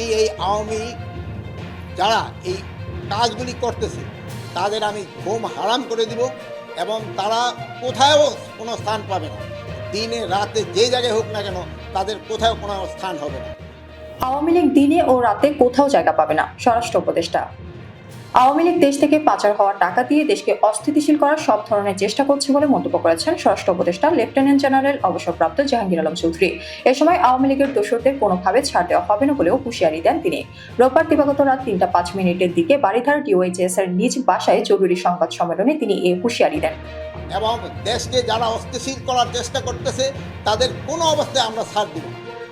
আমি এই আওয়ামী যারা এই কাজগুলি করতেছে, তাদের আমি ঘুম হারাম করে দিব এবং তারা কোথায়ও কোনো স্থান পাবে না। দিনে, রাতে, যে জায়গায় হোক না কেন, তাদের কোথাও কোনো স্থান হবে না। আওয়ামী লীগ দিনে ও রাতে কোথাও জায়গা পাবে না, স্বরাষ্ট্র উপদেষ্টা। আওয়ামী লীগ দেশ থেকে পাচার হওয়া টাকা দিয়ে দেশকে অস্থিতিশীল করার সব ধরনের চেষ্টা করছে বলে মন্তব্য করেছেন স্বরাষ্ট্র উপদেষ্টা, লেফটেন্যান্ট জেনারেল অবসরপ্রাপ্ত জাহাঙ্গীর আলম চৌধুরী। এ সময় আওয়ামী লীগের দোষরদের কোনোভাবে ছাড় দেওয়া হবে না বলেও হুঁশিয়ারি দেন তিনি। রোববার দিবাগত রাত তিনটা পাঁচ মিনিটের দিকে বাড়িধার ডিওএইচএস এর নিজ বাসায় জরুরি সংবাদ সম্মেলনে তিনি এ হুঁশিয়ারি দেন। এবং দেশকে যারা অস্থিতিশীল করার চেষ্টা করতেছে, তাদের কোনো অবস্থায় আমরা ছাড় দিব।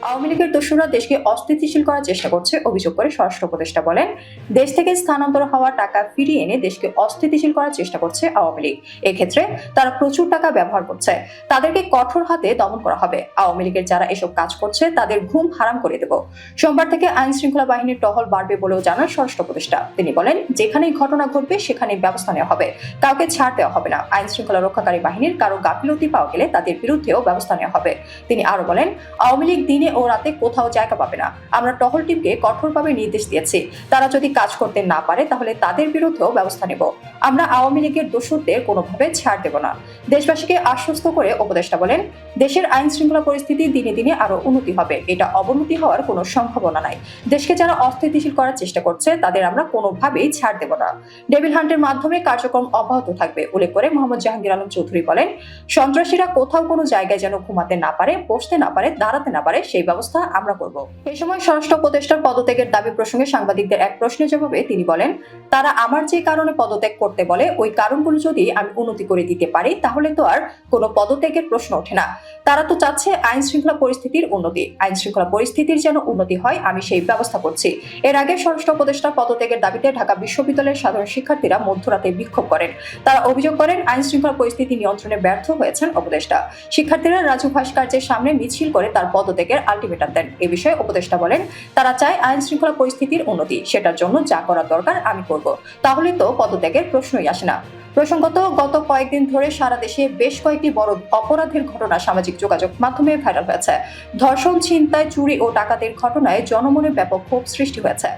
আওয়ামী লীগের দোষরা দেশকে অস্থিতিশীল করার চেষ্টা করছে, অভিযোগ করে স্বরাষ্ট্র উপদেষ্টা বলেন। দেশ থেকে স্থানান্তর হওয়া টাকা ফিরিয়ে এনে দেশকে অস্থিতিশীল করার চেষ্টা করছে আওয়ামী লীগ। এক্ষেত্রে তারা প্রচুর টাকা ব্যবহার করছে। তাদেরকে কঠোর হাতে দমন করা হবে। আওয়ামী লীগের যারা এসব কাজ করছে, তাদের ঘুম হারাম করে দেব। সোমবার থেকে আইন শৃঙ্খলা বাহিনীর টহল বাড়বে বলেও জানান স্বরাষ্ট্র উপদেষ্টা। তিনি বলেন, যেখানেই ঘটনা ঘটবে, সেখানে ব্যবস্থা নেওয়া হবে। কাউকে ছাড় দেওয়া হবে না। আইন শৃঙ্খলা রক্ষাকারী বাহিনীর কারও গাফিলতি পাওয়া গেলে তাদের বিরুদ্ধেও ব্যবস্থা নেওয়া হবে। তিনি আরও বলেন, আওয়ামী লীগ দিনে ও রাতে কোথাও জায়গা পাবে না। আমরা টহল টিমকে কঠোরভাবে নির্দেশ দিয়েছি। তারা যদি কাজ করতে না পারে, তাহলে তাদের বিরুদ্ধেও ব্যবস্থা নেব। আমরা আওয়ামী লীগের দোষরদের কোনোভাবে ছাড় দেব না। দেশবাসীকে আশ্বস্ত করে উপদেষ্টা বলেন দেশের আইন শৃঙ্খলা পরিস্থিতি দিনে দিনে আরও উন্নতি হবে। এটা অবনতি হওয়ার কোনো সম্ভাবনা নাই। দেশকে যারা অস্থিতিশীল করার চেষ্টা করছে, তাদের আমরা কোনোভাবেই ছাড় দেব না। ডেভিল হান্টের মাধ্যমে কার্যক্রম অব্যাহত থাকবে, উল্লেখ করে মোহাম্মদ জাহাঙ্গীর আলম চৌধুরী বলেন, সন্ত্রাসীরা কোথাও কোনো জায়গায় যেন ঘুমাতে না পারে, বসতে না পারে, দাঁড়াতে না পারে, সেই ব্যবস্থা আমরা করব। এ সময় স্বরাষ্ট্র উপদেষ্টার পদত্যাগের দাবি প্রসঙ্গে সাংবাদিকদের এক প্রশ্নের জবাবে তিনি বলেন, তারা আমার যে কারণে পদত্যাগ করতে বলে, ওই কারণগুলো যদি আমি উন্নতি করে দিতে পারি, তাহলে তো আর কোনো পদত্যাগের প্রশ্ন ওঠে না। তারা তো চাচ্ছে আইন শৃঙ্খলা পরিস্থিতির উন্নতি। আইন শৃঙ্খলা পরিস্থিতির যেন উন্নতি হয়, আমি সেই ব্যবস্থা করছি। এর আগে স্বরাষ্ট্র উপদেষ্টার পদত্যাগের দাবিতে ঢাকা বিশ্ববিদ্যালয়ের সাধারণ শিক্ষার্থীরা মধ্যরাতে বিক্ষোভ করেন। তারা অভিযোগ করেন, আইন শৃঙ্খলা পরিস্থিতি নিয়ন্ত্রণে ব্যর্থ হয়েছেন উপদেষ্টা। শিক্ষার্থীরা রাজু ভাস্কর্যের সামনে মিছিল করে তার পদত্যাগের আলটিমেটাম দেন। এ বিষয়ে উপদেষ্টা বলেন, তারা চায় আইন শৃঙ্খলা পরিস্থিতির উন্নতি, সেটার জন্য যা করা দরকার আমি করব। তাহলে তো পদত্যাগের প্রশ্নই আসে না। প্রসঙ্গত, গত কয়েকদিন ধরে সারা দেশে বেশ কয়েকটি বড় অপরাধের ঘটনা সামাজিক যোগাযোগ মাধ্যমে ভাইরাল হয়েছে। ধর্ষণ, ছিনতাই, চুরি ও ডাকাতির ঘটনায় জনমনে ব্যাপক ক্ষোভ সৃষ্টি হয়েছে।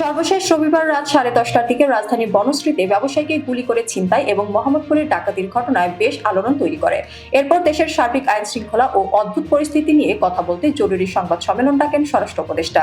সর্বশেষ রবিবার রাত সাড়ে দশটার দিকে রাজধানীর বনশ্রীতে ব্যবসায়ীকে গুলি করে ছিনতাই এবং মোহাম্মদপুরের ডাকাতির ঘটনায় বেশ আলোড়ন তৈরি করে। এরপর দেশের সার্বিক আইন শৃঙ্খলা ও অদ্ভুত পরিস্থিতি নিয়ে কথা বলতে জরুরি সংবাদ সম্মেলন ডাকেন স্বরাষ্ট্র উপদেষ্টা।